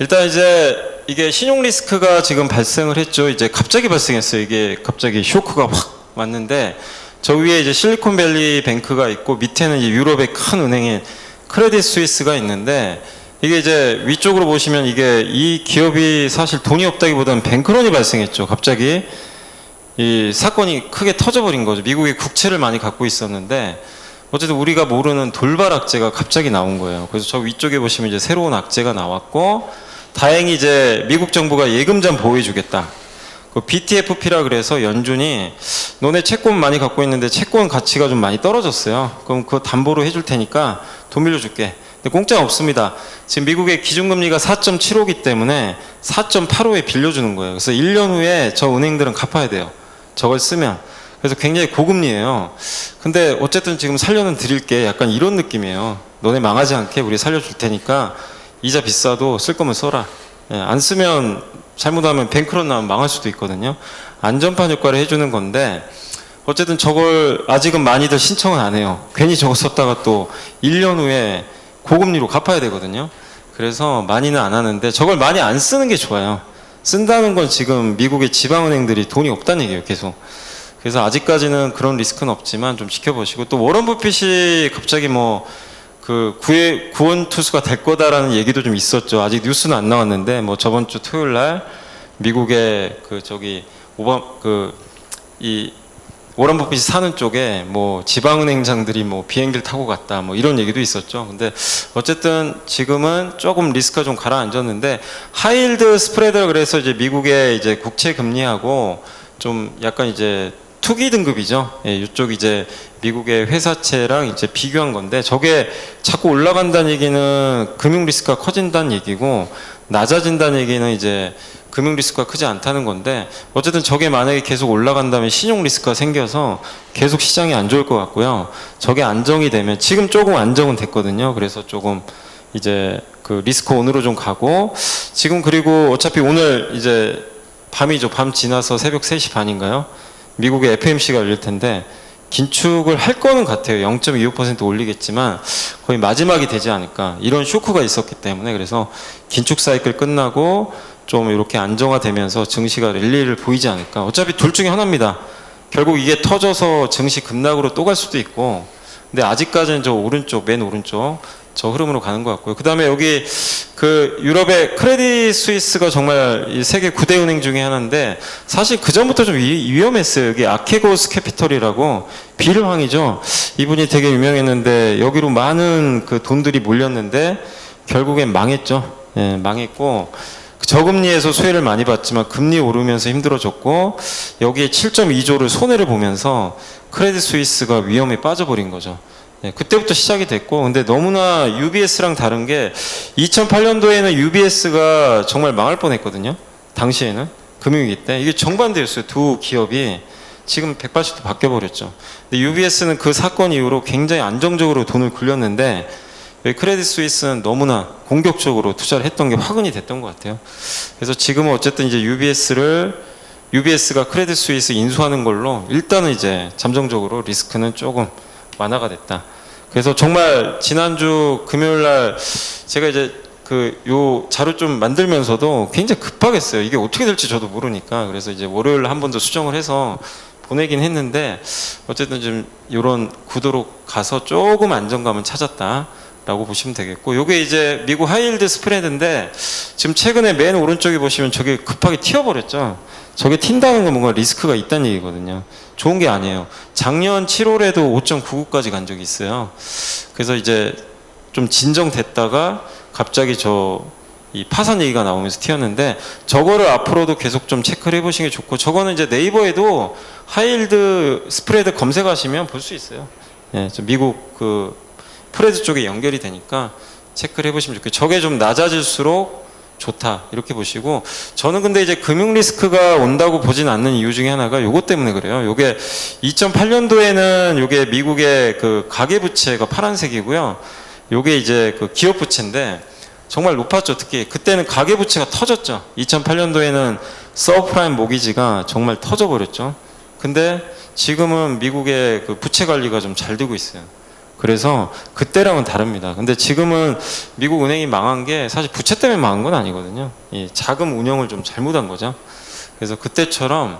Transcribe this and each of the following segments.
일단 이제 이게 신용 리스크가 지금 발생을 했죠. 이제 갑자기 발생했어요. 이게 갑자기 쇼크가 확 왔는데 저 위에 이제 실리콘밸리 뱅크가 있고 밑에는 이제 유럽의 큰 은행인 크레딧 스위스가 있는데 이게 이제 위쪽으로 보시면 이게 이 기업이 사실 돈이 없다기보다는 뱅크런이 발생했죠. 갑자기 이 사건이 크게 터져버린 거죠. 미국이 국채를 많이 갖고 있었는데 어쨌든 우리가 모르는 돌발 악재가 갑자기 나온 거예요. 그래서 저 위쪽에 보시면 이제 새로운 악재가 나왔고 다행히 이제 미국 정부가 예금자 보호해주겠다. 그 BTFP라 그래서 연준이 너네 채권 많이 갖고 있는데 채권 가치가 좀 많이 떨어졌어요. 그럼 그거 담보로 해줄 테니까 돈 빌려줄게. 근데 공짜 없습니다. 지금 미국의 기준금리가 4.75기 때문에 4.85에 빌려주는 거예요. 그래서 1년 후에 저 은행들은 갚아야 돼요. 저걸 쓰면. 그래서 굉장히 고금리예요. 근데 어쨌든 지금 살려는 드릴게 약간 이런 느낌이에요. 너네 망하지 않게 우리 살려줄 테니까 이자 비싸도 쓸 거면 써라. 예, 안 쓰면 잘못하면 뱅크런 나면 망할 수도 있거든요. 안전판 효과를 해주는 건데 어쨌든 저걸 아직은 많이들 신청은 안 해요. 괜히 저거 썼다가 또 1년 후에 고금리로 갚아야 되거든요. 그래서 많이는 안 하는데 저걸 많이 안 쓰는 게 좋아요. 쓴다는 건 지금 미국의 지방은행들이 돈이 없다는 얘기예요, 계속. 그래서 아직까지는 그런 리스크는 없지만 좀 지켜보시고 또 워런 버핏이 갑자기 뭐 그 구해 구원 투수가 될 거다라는 얘기도 좀 있었죠. 아직 뉴스는 안 나왔는데 뭐 저번 주 토요일 날 미국의 그 저기 오바 그이 워런 버핏이 사는 쪽에 뭐 지방은행장들이 뭐 비행기를 타고 갔다 뭐 이런 얘기도 있었죠. 근데 어쨌든 지금은 조금 리스크가 좀 가라앉았는데 하이일드 스프레드 그래서 이제 미국의 이제 국채 금리하고 좀 약간 이제 투기 등급이죠. 예, 이쪽 이제 미국의 회사채랑 이제 비교한 건데 저게 자꾸 올라간다는 얘기는 금융 리스크가 커진다는 얘기고 낮아진다는 얘기는 이제 금융 리스크가 크지 않다는 건데 어쨌든 저게 만약에 계속 올라간다면 신용 리스크가 생겨서 계속 시장이 안 좋을 것 같고요. 저게 안정이 되면 지금 조금 안정은 됐거든요. 그래서 조금 이제 그 리스크 온으로 좀 가고 지금 그리고 어차피 오늘 이제 밤이죠. 밤 지나서 새벽 3시 반인가요? 미국의 FMC가 열릴 텐데 긴축을 할 거는 같아요. 0.25% 올리겠지만 거의 마지막이 되지 않을까. 이런 쇼크가 있었기 때문에 그래서 긴축 사이클 끝나고 좀 이렇게 안정화되면서 증시가 랠리를 보이지 않을까. 어차피 둘 중에 하나입니다. 결국 이게 터져서 증시 급락으로 또 갈 수도 있고 근데 아직까지는 저 오른쪽 맨 오른쪽 저 흐름으로 가는 것 같고요. 그 다음에 여기 그 유럽의 크레딧 스위스가 정말 이 세계 9대 은행 중에 하나인데 사실 그 전부터 좀 위, 위험했어요. 여기 아케고스 캐피털이라고 빌황이죠. 이분이 되게 유명했는데 여기로 많은 그 돈들이 몰렸는데 결국엔 망했죠. 예, 망했고 저금리에서 수혜를 많이 봤지만 금리 오르면서 힘들어졌고 여기에 7.2조를 손해를 보면서 크레딧 스위스가 위험에 빠져버린 거죠. 네, 그때부터 시작이 됐고 근데 너무나 UBS랑 다른 게 2008년도에는 UBS가 정말 망할 뻔했거든요. 당시에는 금융위기 때 이게 정반대였어요. 두 기업이 지금 180도 바뀌어 버렸죠. 근데 UBS는 그 사건 이후로 굉장히 안정적으로 돈을 굴렸는데 여기 크레딧 스위스는 너무나 공격적으로 투자를 했던 게 화근이 됐던 것 같아요. 그래서 지금은 어쨌든 이제 UBS를 UBS가 크레딧 스위스 인수하는 걸로 일단은 이제 잠정적으로 리스크는 조금 완화가 됐다. 그래서 정말 지난주 금요일 날 제가 이제 그 요 자료 좀 만들면서도 굉장히 급하겠어요. 이게 어떻게 될지 저도 모르니까. 그래서 이제 월요일 한 번 더 수정을 해서 보내긴 했는데 어쨌든 좀 이런 구도로 가서 조금 안정감은 찾았다. 라고 보시면 되겠고 요게 이제 미국 하이힐드 스프레드인데 지금 최근에 맨 오른쪽에 보시면 저게 급하게 튀어버렸죠? 저게 튄다는 건 뭔가 리스크가 있다는 얘기거든요. 좋은 게 아니에요. 작년 7월에도 5.99까지 간 적이 있어요. 그래서 이제 좀 진정됐다가 갑자기 저 이 파산 얘기가 나오면서 튀었는데 저거를 앞으로도 계속 좀 체크를 해보시는 게 좋고 저거는 이제 네이버에도 하이힐드 스프레드 검색하시면 볼 수 있어요. 예, 저 미국 그 프레드 쪽에 연결이 되니까 체크를 해보시면 좋겠고 저게 좀 낮아질수록 좋다 이렇게 보시고 저는 근데 이제 금융 리스크가 온다고 보진 않는 이유 중에 하나가 요것 때문에 그래요. 요게 2008년도에는 요게 미국의 그 가계 부채가 파란색이고요. 요게 이제 그 기업 부채인데 정말 높았죠. 특히 그때는 가계 부채가 터졌죠. 2008년도에는 서프라임 모기지가 정말 터져버렸죠. 근데 지금은 미국의 그 부채 관리가 좀 잘 되고 있어요. 그래서 그때랑은 다릅니다. 근데 지금은 미국 은행이 망한 게 사실 부채 때문에 망한 건 아니거든요. 이 자금 운영을 좀 잘못한 거죠. 그래서 그때처럼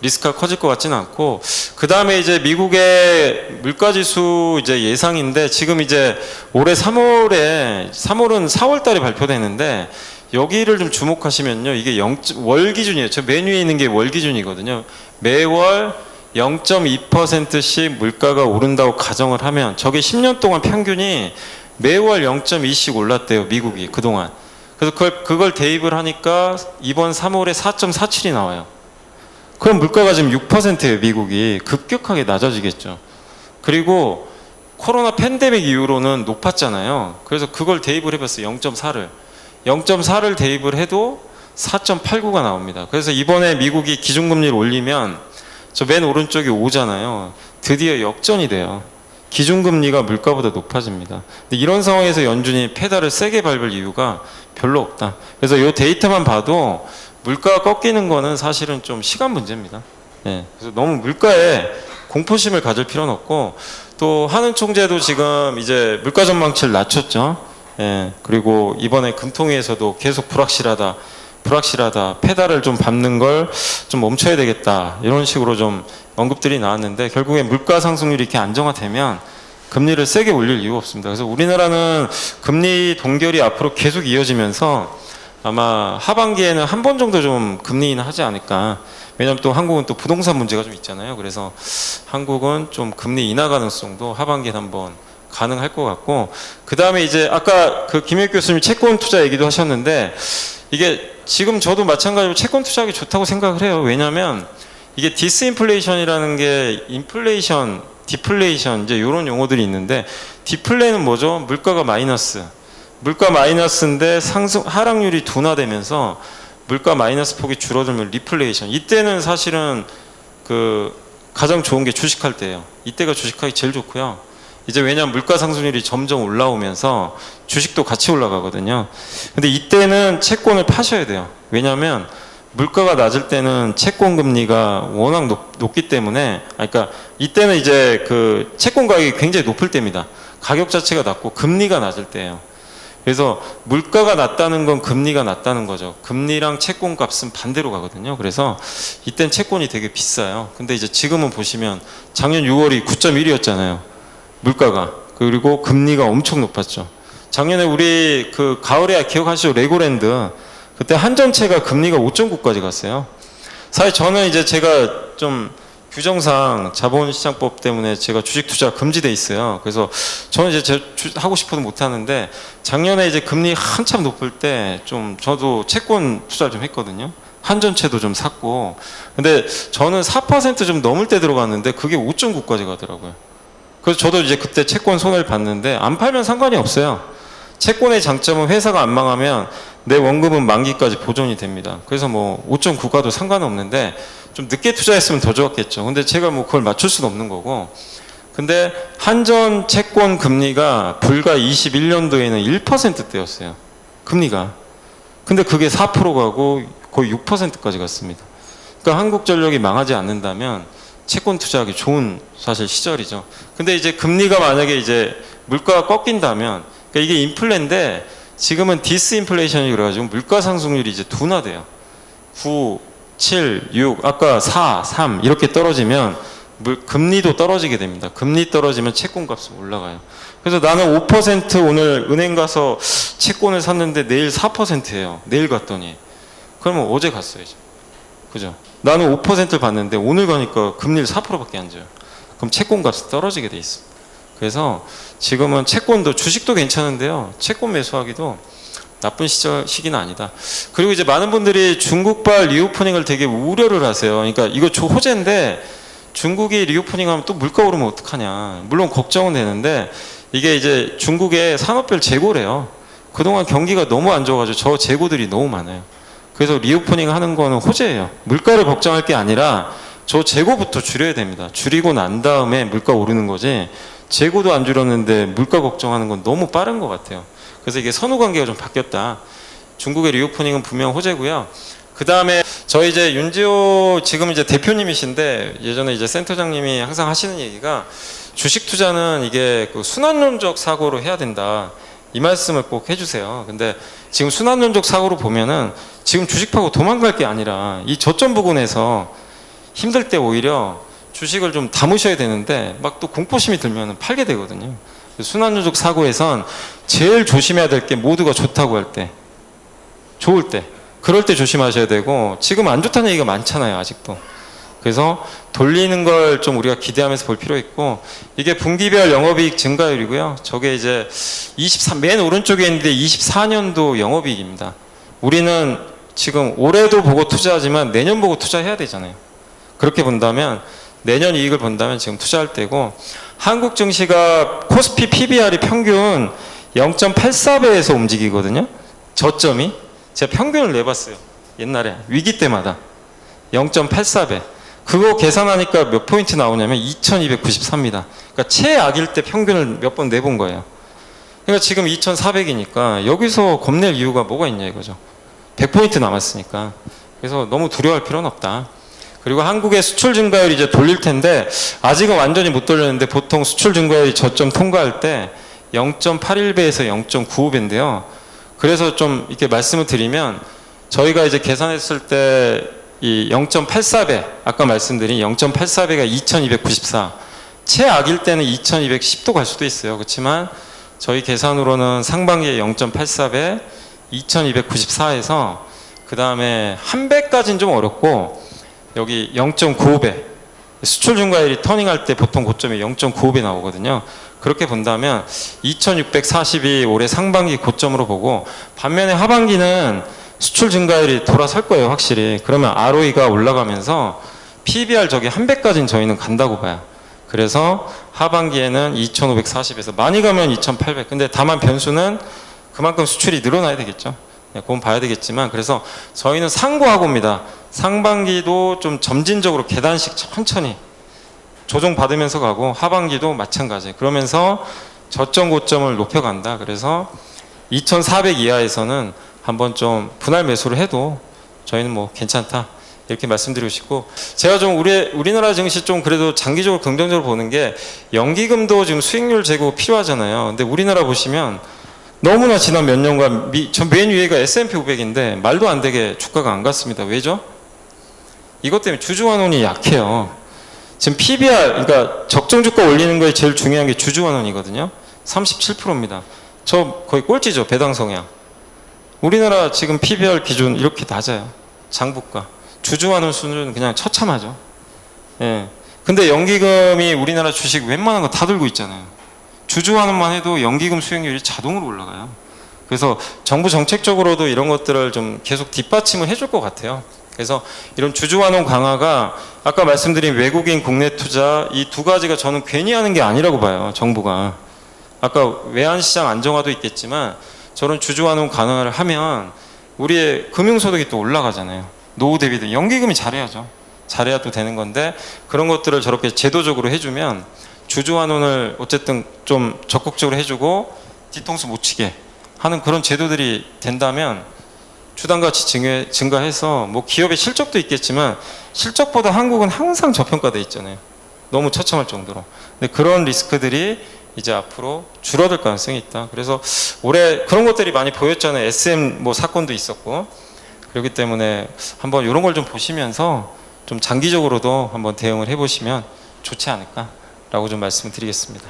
리스크가 커질 것 같지는 않고 그 다음에 이제 미국의 물가지수 이제 예상인데 지금 이제 올해 3월에 3월은 4월달에 발표되는데 여기를 좀 주목하시면요 이게 0, 월 기준이에요. 저맨 위에 있는 게 월 기준이거든요. 매월 0.2%씩 물가가 오른다고 가정을 하면 저게 10년 동안 평균이 매월 0.2씩 올랐대요 미국이 그동안. 그래서 그걸, 그걸 대입을 하니까 이번 3월에 4.47이 나와요. 그럼 물가가 지금 6%예요, 미국이. 급격하게 낮아지겠죠. 그리고 코로나 팬데믹 이후로는 높았잖아요. 그래서 그걸 대입을 해봤어요, 0.4를. 0.4를 대입을 해도 4.89가 나옵니다. 그래서 이번에 미국이 기준금리를 올리면 저 맨 오른쪽이 5잖아요. 드디어 역전이 돼요. 기준금리가 물가보다 높아집니다. 이런 상황에서 연준이 페달을 세게 밟을 이유가 별로 없다. 그래서 이 데이터만 봐도 물가가 꺾이는 거는 사실은 좀 시간 문제입니다. 예. 그래서 너무 물가에 공포심을 가질 필요는 없고 또 하는 총재도 지금 이제 물가 전망치를 낮췄죠. 예. 그리고 이번에 금통위에서도 계속 불확실하다. 불확실하다. 페달을 좀 밟는 걸 좀 멈춰야 되겠다. 이런 식으로 좀 언급들이 나왔는데 결국에 물가 상승률이 이렇게 안정화되면 금리를 세게 올릴 이유 없습니다. 그래서 우리나라는 금리 동결이 앞으로 계속 이어지면서 아마 하반기에는 한 번 정도 좀 금리 인하 하지 않을까. 왜냐하면 또 한국은 또 부동산 문제가 좀 있잖아요. 그래서 한국은 좀 금리 인하 가능성도 하반기에 한번 가능할 것 같고 그 다음에 이제 아까 그 김혁 교수님 채권 투자 얘기도 하셨는데 이게 지금 저도 마찬가지로 채권 투자하기 좋다고 생각을 해요. 왜냐하면 이게 디스인플레이션이라는 게 인플레이션, 디플레이션 이제 이런 용어들이 있는데 디플레는 뭐죠? 물가가 마이너스. 물가 마이너스인데 상승 하락률이 둔화되면서 물가 마이너스 폭이 줄어들면 리플레이션. 이때는 사실은 그 가장 좋은 게 주식할 때예요. 이때가 주식하기 제일 좋고요. 이제 왜냐하면 물가 상승률이 점점 올라오면서 주식도 같이 올라가거든요. 근데 이때는 채권을 파셔야 돼요. 왜냐하면 물가가 낮을 때는 채권 금리가 워낙 높, 기 때문에, 그러니까 이때는 이제 그 채권 가격이 굉장히 높을 때입니다. 가격 자체가 낮고 금리가 낮을 때예요. 그래서 물가가 낮다는 건 금리가 낮다는 거죠. 금리랑 채권 값은 반대로 가거든요. 그래서 이땐 채권이 되게 비싸요. 근데 이제 지금은 보시면 작년 6월이 9.1이었잖아요. 물가가. 그리고 금리가 엄청 높았죠. 작년에 우리 그 가을에 기억하시죠? 레고랜드. 그때 한전채가 금리가 5.9까지 갔어요. 사실 저는 이제 제가 좀 규정상 자본시장법 때문에 제가 주식 투자 금지돼 있어요. 그래서 저는 이제 제 주- 하고 싶어도 못 하는데 작년에 이제 금리 한참 높을 때 좀 저도 채권 투자를 좀 했거든요. 한전채도 좀 샀고. 근데 저는 4%좀 넘을 때 들어갔는데 그게 5.9까지 가더라고요. 그래서 저도 이제 그때 채권 손해를 봤는데 안 팔면 상관이 없어요. 채권의 장점은 회사가 안 망하면 내 원금은 만기까지 보존이 됩니다. 그래서 뭐 5.9 가도 상관없는데 좀 늦게 투자했으면 더 좋았겠죠. 근데 제가 뭐 그걸 맞출 수는 없는 거고. 근데 한전 채권 금리가 불과 21년도에는 1%대였어요. 금리가. 근데 그게 4% 가고 거의 6%까지 갔습니다. 그러니까 한국전력이 망하지 않는다면 채권 투자하기 좋은 사실 시절이죠. 근데 이제 금리가 만약에 이제 물가가 꺾인다면 그러니까 이게 인플레인데 지금은 디스인플레이션이 그래가지고 물가 상승률이 이제 둔화돼요. 9, 7, 6, 아까 4, 3 이렇게 떨어지면 물, 금리도 떨어지게 됩니다. 금리 떨어지면 채권 값은 올라가요. 그래서 나는 5% 오늘 은행 가서 채권을 샀는데 내일 4%예요. 내일 갔더니 그러면 어제 갔어야죠. 그죠? 나는 5%를 받는데 오늘 가니까 금리를 4%밖에 안 줘요. 그럼 채권 값이 떨어지게 돼 있어. 그래서 지금은 채권도 주식도 괜찮은데요. 채권 매수하기도 나쁜 시절 시기는 아니다. 그리고 이제 많은 분들이 중국발 리오프닝을 되게 우려를 하세요. 그러니까 이거 조 호재인데 중국이 리오프닝 하면 또 물가 오르면 어떡하냐. 물론 걱정은 되는데 이게 이제 중국의 산업별 재고래요. 그동안 경기가 너무 안 좋아가지고 저 재고들이 너무 많아요. 그래서 리오프닝 하는 거는 호재예요. 물가를 걱정할 게 아니라 저 재고부터 줄여야 됩니다. 줄이고 난 다음에 물가 오르는 거지. 재고도 안 줄였는데 물가 걱정하는 건 너무 빠른 것 같아요. 그래서 이게 선후 관계가 좀 바뀌었다. 중국의 리오프닝은 분명 호재고요. 그 다음에 저희 이제 윤지호 지금 이제 대표님이신데 예전에 이제 센터장님이 항상 하시는 얘기가 주식 투자는 이게 그 순환론적 사고로 해야 된다. 이 말씀을 꼭 해주세요. 근데 지금 순환론적 사고로 보면은 지금 주식 파고 도망갈 게 아니라 이 저점 부근에서 힘들 때 오히려 주식을 좀 담으셔야 되는데 막 또 공포심이 들면 팔게 되거든요. 순환론적 사고에선 제일 조심해야 될 게 모두가 좋다고 할 때, 좋을 때, 그럴 때 조심하셔야 되고 지금 안 좋다는 얘기가 많잖아요, 아직도. 그래서 돌리는 걸 좀 우리가 기대하면서 볼 필요 있고 이게 분기별 영업이익 증가율이고요. 저게 이제 23, 맨 오른쪽에 있는데 24년도 영업이익입니다. 우리는 지금 올해도 보고 투자하지만 내년 보고 투자해야 되잖아요. 그렇게 본다면 내년 이익을 본다면 지금 투자할 때고 한국 증시가 코스피 PBR이 평균 0.84배에서 움직이거든요. 저점이 제가 평균을 내봤어요. 옛날에 위기 때마다 0.84배. 그거 계산하니까 몇 포인트 나오냐면 2294입니다. 그러니까 최악일 때 평균을 몇 번 내본 거예요. 그러니까 지금 2400이니까 여기서 겁낼 이유가 뭐가 있냐 이거죠. 100포인트 남았으니까. 그래서 너무 두려워할 필요는 없다. 그리고 한국의 수출 증가율이 이제 돌릴 텐데 아직은 완전히 못 돌렸는데 보통 수출 증가율이 저점 통과할 때 0.81배에서 0.95배인데요. 그래서 좀 이렇게 말씀을 드리면 저희가 이제 계산했을 때 이 0.84배 아까 말씀드린 0.84배가 2294 최악일 때는 2210도 갈 수도 있어요. 그렇지만 저희 계산으로는 상반기에 0.84배 2294에서 그 다음에 한 배까지는 좀 어렵고 여기 0.95배 수출 증가율이 터닝할 때 보통 고점이 0.95배 나오거든요. 그렇게 본다면 2640이 올해 상반기 고점으로 보고 반면에 하반기는 수출 증가율이 돌아설 거예요, 확실히. 그러면 ROE가 올라가면서 PBR 저기 한 배까지는 저희는 간다고 봐요. 그래서 하반기에는 2540에서 많이 가면 2800. 근데 다만 변수는 그만큼 수출이 늘어나야 되겠죠. 네, 그건 봐야 되겠지만 그래서 저희는 상고하고입니다. 상반기도 좀 점진적으로 계단식 천천히 조정 받으면서 가고 하반기도 마찬가지. 그러면서 저점 고점을 높여간다. 그래서 2,400 이하에서는 한번 좀 분할 매수를 해도 저희는 뭐 괜찮다. 이렇게 말씀드리고 싶고 제가 좀 우리 우리나라 증시 좀 그래도 장기적으로 긍정적으로 보는 게 연기금도 지금 수익률 제고 필요하잖아요. 근데 우리나라 보시면 너무나 지난 몇 년간 미, 전맨 위에가 S&P 500인데 말도 안 되게 주가가 안 갔습니다. 왜죠? 이것 때문에 주주환원이 약해요. 지금 PBR 그러니까 적정 주가 올리는 거에 제일 중요한 게 주주환원이거든요. 37%입니다. 저 거의 꼴찌죠 배당 성향. 우리나라 지금 PBR 기준 이렇게 낮아요. 장부가. 주주환원 수준은 그냥 처참하죠. 예. 근데 연기금이 우리나라 주식 웬만한 거 다 들고 있잖아요. 주주환원만 해도 연기금 수익률이 자동으로 올라가요. 그래서 정부 정책적으로도 이런 것들을 좀 계속 뒷받침을 해줄 것 같아요. 그래서 이런 주주환원 강화가 아까 말씀드린 외국인 국내 투자 이 두 가지가 저는 괜히 하는 게 아니라고 봐요. 정부가. 아까 외환시장 안정화도 있겠지만 저런 주주환원 강화를 하면 우리의 금융소득이 또 올라가잖아요. 노후 대비도 연기금이 잘해야죠. 잘해야 또 되는 건데 그런 것들을 저렇게 제도적으로 해주면 주주환원을 어쨌든 좀 적극적으로 해주고 뒤통수 못 치게 하는 그런 제도들이 된다면 주당 가치 증가, 증가해서 뭐 기업의 실적도 있겠지만 실적보다 한국은 항상 저평가돼 있잖아요. 너무 처참할 정도로. 근데 그런 리스크들이 이제 앞으로 줄어들 가능성이 있다. 그래서 올해 그런 것들이 많이 보였잖아요. SM 뭐 사건도 있었고 그렇기 때문에 한번 이런 걸 좀 보시면서 좀 장기적으로도 한번 대응을 해보시면 좋지 않을까라고 좀 말씀드리겠습니다.